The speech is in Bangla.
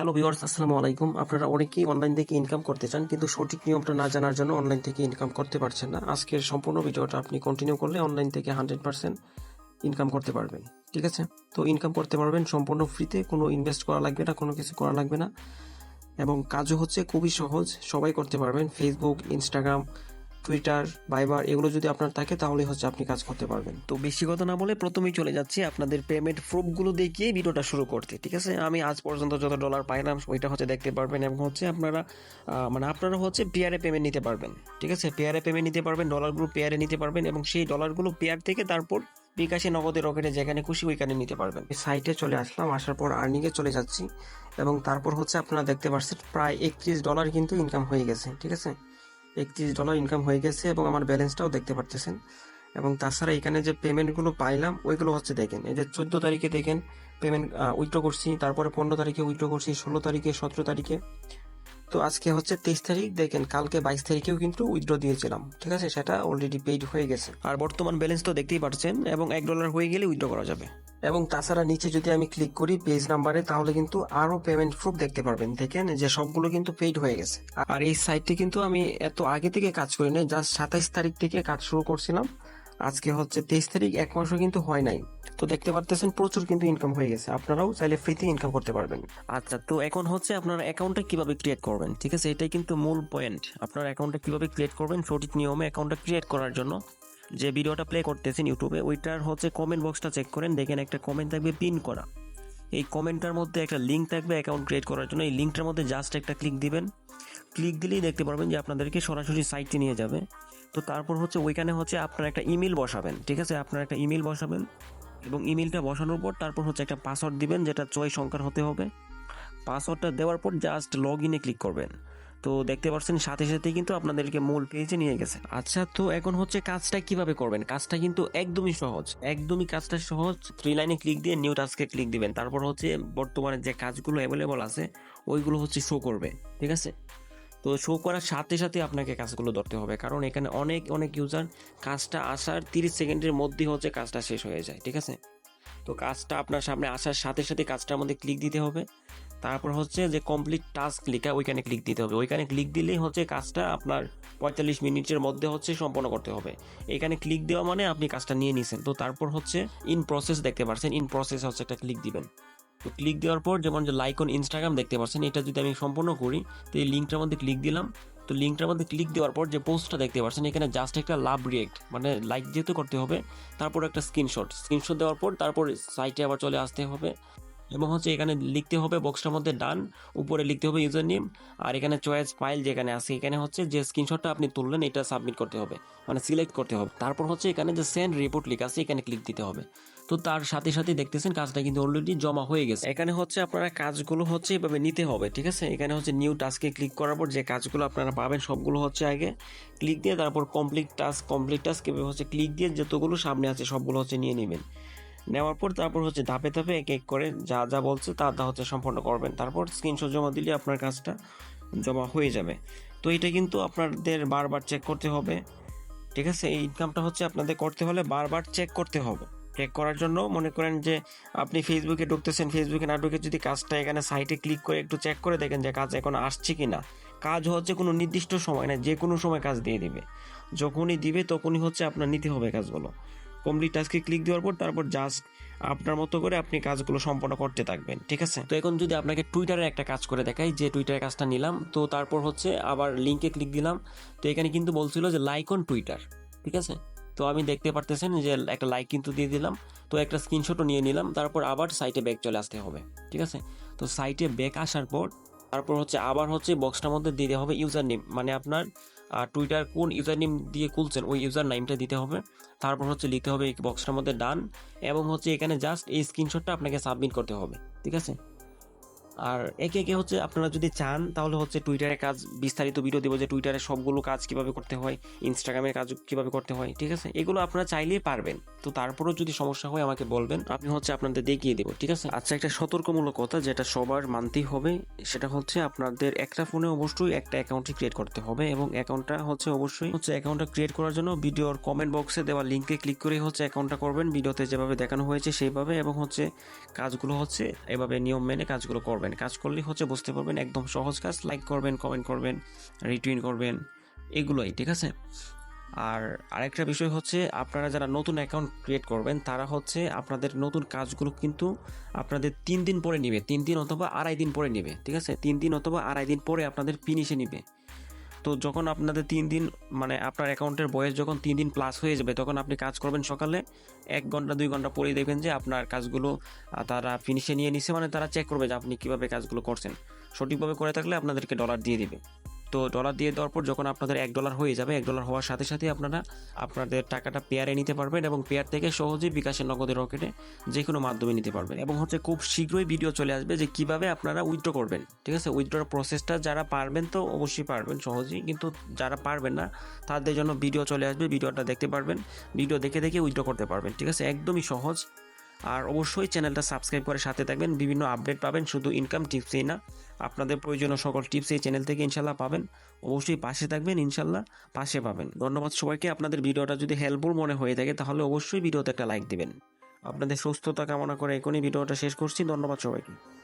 হ্যালো ভিউয়ার্স আসসালামু আলাইকুম। আপনারা অনেকেই অনলাইন থেকে ইনকাম করতে চান, কিন্তু সঠিক নিয়মটা না জানার জন্য অনলাইন থেকে ইনকাম করতে পারছেন না। আজকের সম্পূর্ণ ভিডিওটা আপনি কন্টিনিউ করলে অনলাইন থেকে হান্ড্রেড পার্সেন্ট ইনকাম করতে পারবেন। ঠিক আছে? তো ইনকাম করতে পারবেন সম্পূর্ণ ফ্রিতে কোনো ইনভেস্ট করা লাগবে না, কোনো কিছু করা লাগবে না। এবং কাজও হচ্ছে খুবই সহজ, সবাই করতে পারবেন। ফেসবুক ইনস্টাগ্রাম টুইটার বাইবার এগুলো যদি আপনার থাকে তাহলে হচ্ছে আপনি কাজ করতে পারবেন। তো বেশি কথা না বলে প্রথমেই চলে যাচ্ছি আপনাদের পেমেন্ট প্রুফগুলো দেখিয়ে ভিডিওটা শুরু করতে ঠিক আছে? আমি আজ পর্যন্ত যত ডলার পাইলাম ওইটা হচ্ছে দেখতে পারবেন এবং হচ্ছে আপনারা মানে আপনারা হচ্ছে পেয়ারে পেমেন্ট নিতে পারবেন ঠিক আছে? পেয়ারে পেমেন্ট নিতে পারবেন ডলারগুলো পেয়ারে নিতে পারবেন এবং সেই ডলারগুলো পেয়ার থেকে তারপর বিকাশে নগদে রকেটে যেখানে খুশি ওইখানে নিতে পারবেন। সাইটে চলে আসলাম আসার পর আর্নিংয়ে চলে যাচ্ছি এবং তারপর হচ্ছে আপনারা দেখতে পাচ্ছেন প্রায় একত্রিশ ডলার কিন্তু ইনকাম হয়ে গেছে ঠিক আছে? একত্রিশ ডলার ইনকাম হয়ে গেছে এবং আমার ব্যালেন্সটাও দেখতে পারতেছেন। এবং তাছাড়া এখানে যে পেমেন্টগুলো পাইলাম, ওইগুলো হচ্ছে দেখেন, এই যে চোদ্দ তারিখে দেখেন পেমেন্ট উইথড্র করছি, তারপরে পনেরো তারিখে উইথড্র করছি, ষোলো তারিখে, সতেরো তারিখে। তো আজকে হচ্ছে তেইশ তারিখ, দেখেন কালকে বাইশ তারিখেও কিন্তু উইথড্র দিয়েছিলাম, ঠিক আছে? সেটা অলরেডি পেইড হয়ে গেছে। আর বর্তমান ব্যালেন্স তো দেখতেই পাচ্ছেন, এবং এক ডলার হয়ে গেলে উইথড্র করা যাবে। এবং তাছাড়া নিচে যদি আমি ক্লিক করি পেজ নাম্বারে তাহলে কিন্তু আরও পেমেন্ট প্রুফ দেখতে পারবেন। দেখেন যে সবগুলো কিন্তু পেইড হয়ে গেছে। আর এই সাইটটি কিন্তু আমি এত আগে থেকে কাজ করি নাই জাস্ট সাতাইশ তারিখ থেকে কাজ শুরু করছিলাম। আজকে হচ্ছে তেইশ তারিখ, এক মাসও কিন্তু হয় নাই। তো দেখতে পারতেছেন, প্রচুর কিন্তু ইনকাম হয়ে গেছে। আপনারাও চাইলে ফ্রিতে ইনকাম করতে পারবেন। আচ্ছা তো এখন হচ্ছে আপনার অ্যাকাউন্টটা কীভাবে ক্রিয়েট করবেন? ঠিক আছে, এটাই কিন্তু মূল পয়েন্ট আপনার অ্যাকাউন্টটা কীভাবে ক্রিয়েট করবেন? সঠিক নিয়মে অ্যাকাউন্টটা ক্রিয়েট করার জন্য যে ভিডিওটা প্লে করতেছেন ইউটিউবে ওইটার হচ্ছে কমেন্ট বক্সটা চেক করেন। দেখেন, একটা কমেন্ট থাকবে পিন করা। এই কমেন্টটার মধ্যে একটা লিঙ্ক থাকবে অ্যাকাউন্ট ক্রিয়েট করার জন্য। এই লিঙ্কটার মধ্যে জাস্ট একটা ক্লিক দিবেন। ক্লিক দিলেই দেখতে পারবেন যে আপনাদেরকে সরাসরি সাইটে নিয়ে যাবে। তো তারপর হচ্ছে ওইখানে হচ্ছে আপনার একটা ইমেল বসাবেন। ঠিক আছে, আপনার একটা ইমেল বসাবেন। এবং ইমেলটা বসানোর পর তারপর হচ্ছে একটা পাসওয়ার্ড দিবেন, যেটা ছয় সংখ্যার হতে হবে। পাসওয়ার্ডটা দেওয়ার পর জাস্ট লগ ইনে ক্লিক করবেন। তো দেখতে পাচ্ছেন, সাথে সাথে কিন্তু আপনাদেরকে মূল পেজে নিয়ে গেছে আচ্ছা তো এখন হচ্ছে কাজটা কীভাবে করবেন? কাজটা কিন্তু একদমই সহজ, একদমই কাজটা সহজ। থ্রি লাইনে ক্লিক দিয়ে নিউ টাস্কে ক্লিক দিবেন। তারপর হচ্ছে বর্তমানে যে কাজগুলো অ্যাভেলেবল আছে, ওইগুলো হচ্ছে শো করবে, ঠিক আছে? তো শো করার সাথে সাথে আপনাকে কাজগুলো ধরতে হবে। কারণ এখানে অনেক অনেক ইউজার কাজটা আসার তিরিশ সেকেন্ডের মধ্যেই হচ্ছে কাজটা শেষ হয়ে যায়, ঠিক আছে? তো কাজটা আপনার সামনে আসার সাথে সাথে কাজটার মধ্যে ক্লিক দিতে হবে। তারপর হচ্ছে যে কমপ্লিট টাস্ক লেখা, ওইখানে ক্লিক দিতে হবে। ওইখানে ক্লিক দিলেই হচ্ছে কাজটা আপনার পঁয়তাল্লিশ মিনিটের মধ্যে হচ্ছে সম্পন্ন করতে হবে। এখানে ক্লিক দেওয়া মানে আপনি কাজটা নিয়ে নিছেন। তো তারপর হচ্ছে ইন প্রসেস দেখতে পাচ্ছেন ইন প্রসেস হচ্ছে একটা ক্লিক দিবেন। তো ক্লিক দেওয়ার পর যেমন যে লাইক অন ইনস্টাগ্রাম দেখতে পাচ্ছেন, এটা যদি আমি সম্পূর্ণ করি, তো এই লিঙ্কটার মধ্যে ক্লিক দিলাম। তো লিঙ্কটার মধ্যে ক্লিক দেওয়ার পর যে পোস্টটা দেখতে পাচ্ছেন, এখানে জাস্ট একটা লাভ রিয়েক্ট মানে লাইক যেহেতু করতে হবে, তারপর একটা স্ক্রিনশট স্ক্রিনশট দেওয়ার পর তারপর সাইটে আবার চলে আসতে হবে। এবং হচ্ছে এখানে লিখতে হবে বক্সটার মধ্যে ডান উপরে লিখতে হবে ইউজার নেম আর এখানে চয়েস ফাইল যেখানে আছে, এখানে হচ্ছে যে স্ক্রিনশটটা আপনি তুললেন, এটা সাবমিট করতে হবে মানে সিলেক্ট করতে হবে। তারপর হচ্ছে এখানে যে সেন্ড রিপোর্ট লেখা আছে, এখানে ক্লিক দিতে হবে। তো তার সাথে সাথে দেখতেছেন কাজটা কিন্তু অলরেডি জমা হয়ে গেছে। এখানে হচ্ছে আপনারা কাজগুলো হচ্ছে এভাবে নিতে হবে, ঠিক আছে? এখানে হচ্ছে নিউ টাস্কে ক্লিক করার পর যে কাজগুলো আপনারা পাবেন সবগুলো হচ্ছে আগে ক্লিক দিয়ে তারপর কমপ্লিট টাস্ক কমপ্লিট টাস্ক এভাবে হচ্ছে ক্লিক দিয়ে যতগুলো সামনে আছে সবগুলো হচ্ছে নিয়ে নেবেন। নেওয়ার পর তারপর হচ্ছে ধাপে ধাপে এক এক করে যা যা বলছে তা তা হচ্ছে সম্পন্ন করবেন। তারপর স্ক্রিনশট জমা দিলে আপনার কাজটা জমা হয়ে যাবে। তো এটা কিন্তু আপনাদের বারবার চেক করতে হবে, ঠিক আছে? এই ইনকামটা হচ্ছে আপনাদের করতে হলে বারবার চেক করতে হবে। চেক করার জন্য মনে করেন যে আপনি ফেসবুকে ঢুকতেছেন ফেসবুকে না ঢুকে যদি কাজটা এখানে সাইটে ক্লিক করে একটু চেক করে দেখেন যে কাজ এখন আসছে কি না কাজ হচ্ছে কোনো নির্দিষ্ট সময় না, যে কোনো সময় কাজ দিয়ে দিবে। যখনই দিবে তখনই হচ্ছে আপনার নিতে হবে কাজগুলো। কমপ্লিট টাস্কে ক্লিক দেওয়ার পর তারপর জাস্ট আপনার মতো করে আপনি কাজগুলো সম্পন্ন করতে থাকবেন, ঠিক আছে? তো এখন যদি আপনাকে টুইটারে একটা কাজ করে দেখাই, যে টুইটারে কাজটা নিলাম, তো তারপর হচ্ছে আবার লিঙ্কে ক্লিক দিলাম। তো এখানে কিন্তু বলছিল যে লাইক অন টুইটার ঠিক আছে? তো আমি দেখতে পারতেছেন যে একটা লাইক কিন্তু দিয়ে দিলাম। তো একটা স্ক্রিনশটও নিয়ে নিলাম, তারপর আবার সাইটে ব্যাক চলে আসতে হবে, ঠিক আছে? তো সাইটে ব্যাক আসার পর, তারপর হচ্ছে আবার হচ্ছে বক্সটার মধ্যে দিতে হবে ইউজার নেম মানে আপনার টুইটার কোন ইউজার নেম দিয়ে খুলছেন, ওই ইউজার নেমটা দিতে হবে। তারপর হচ্ছে লিখতে হবে বক্সটার মধ্যে ডান এবং হচ্ছে এখানে জাস্ট এই স্ক্রিনশটটা আপনাকে সাবমিট করতে হবে, ঠিক আছে? আর একে একে হচ্ছে আপনারা যদি চান, তাহলে হচ্ছে টুইটারে কাজ, বিস্তারিত ভিডিও দেবো যে টুইটারে সবগুলো কাজ কীভাবে করতে হয় ইনস্টাগ্রামের কাজ কীভাবে করতে হয়, ঠিক আছে? এগুলো আপনারা চাইলেই পারবেন। তো তারপরেও যদি সমস্যা হয় আমাকে বলবেন, আমি হচ্ছে আপনাদের দেখিয়ে দেবো, ঠিক আছে? আচ্ছা একটা সতর্কমূলক কথা যেটা সবার মানতেই হবে, সেটা হচ্ছে আপনাদের একটা ফোনে অবশ্যই একটা অ্যাকাউন্টই ক্রিয়েট করতে হবে এবং অ্যাকাউন্টটা হচ্ছে অবশ্যই হচ্ছে অ্যাকাউন্টটা ক্রিয়েট করার জন্য ভিডিওর কমেন্ট বক্সে দেওয়া লিঙ্কে ক্লিক করে হচ্ছে অ্যাকাউন্টটা করবেন। ভিডিওতে যেভাবে দেখানো হয়েছে সেইভাবে এবং হচ্ছে কাজগুলো হচ্ছে এভাবে নিয়ম মেনে কাজগুলো করবেন। পারবেন কাজ করলেই হচ্ছে বুঝতে পারবেন, একদম সহজ কাজ। লাইক করবেন কমেন্ট করবেন রিটুইন করবেন, এগুলোই, ঠিক আছে? আর আরেকটা বিষয় হচ্ছে, আপনারা যারা নতুন অ্যাকাউন্ট ক্রিয়েট করবেন, তারা হচ্ছে আপনাদের নতুন কাজগুলো কিন্তু আপনাদের তিন দিন পরে নেবে। তিন দিন অথবা আড়াই দিন পরে নেবে, ঠিক আছে? তিন দিন অথবা আড়াই দিন পরে আপনাদের ফিনিশে নিবে। তো যখন আপনাদের তিন দিন মানে আপনার অ্যাকাউন্টের বয়স যখন তিন দিন প্লাস হয়ে যাবে, তখন আপনি কাজ করবেন সকালে, এক ঘণ্টা, দুই ঘণ্টা পরেই দেখবেন যে আপনার কাজগুলো তারা ফিনিশে নিয়ে নিছে মানে তারা চেক করবে যে আপনি কীভাবে কাজগুলো করছেন। সঠিকভাবে করে থাকলে আপনাদেরকে ডলার দিয়ে দিবে। তো ডলার দিয়ে দেওয়ার পর যখন আপনাদের এক ডলার হয়ে যাবে, এক ডলার হওয়ার সাথে সাথে আপনারা আপনাদের টাকাটা পেয়ারে নিতে পারবেন এবং পেয়ার থেকে সহজেই বিকাশের নগদের রকেটে যে কোনো মাধ্যমে নিতে পারবেন। এবং হচ্ছে খুব শীঘ্রই ভিডিও চলে আসবে যে কীভাবে আপনারা উইথড্র করবেন, ঠিক আছে? উইথড্রর প্রসেসটা যারা পারবেন তো অবশ্যই পারবেন সহজেই, কিন্তু যারা পারবেন না, তাদের জন্য ভিডিও চলে আসবে ভিডিওটা দেখতে পারবেন ভিডিও দেখে দেখে উইথড্র করতে পারবেন, ঠিক আছে? একদমই সহজ আর অবশ্যই চ্যানেলটা সাবস্ক্রাইব করে সাথে থাকবেন। বিভিন্ন আপডেট পাবেন, শুধু ইনকাম টিপসই না। আপনাদের প্রয়োজনীয় সকল টিপস এই চ্যানেল থেকে ইনশাল্লাহ পাবেন। অবশ্যই পাশে থাকবেন, ইনশাল্লাহ পাশে পাবেন। ধন্যবাদ সবাইকে। আপনাদের ভিডিওটা যদি হেল্পফুল মনে হয়ে থাকে, তাহলে অবশ্যই ভিডিওতে একটা লাইক দেবেন। আপনাদের সুস্থতা কামনা করে এখনই ভিডিওটা শেষ করছি। ধন্যবাদ সবাইকে।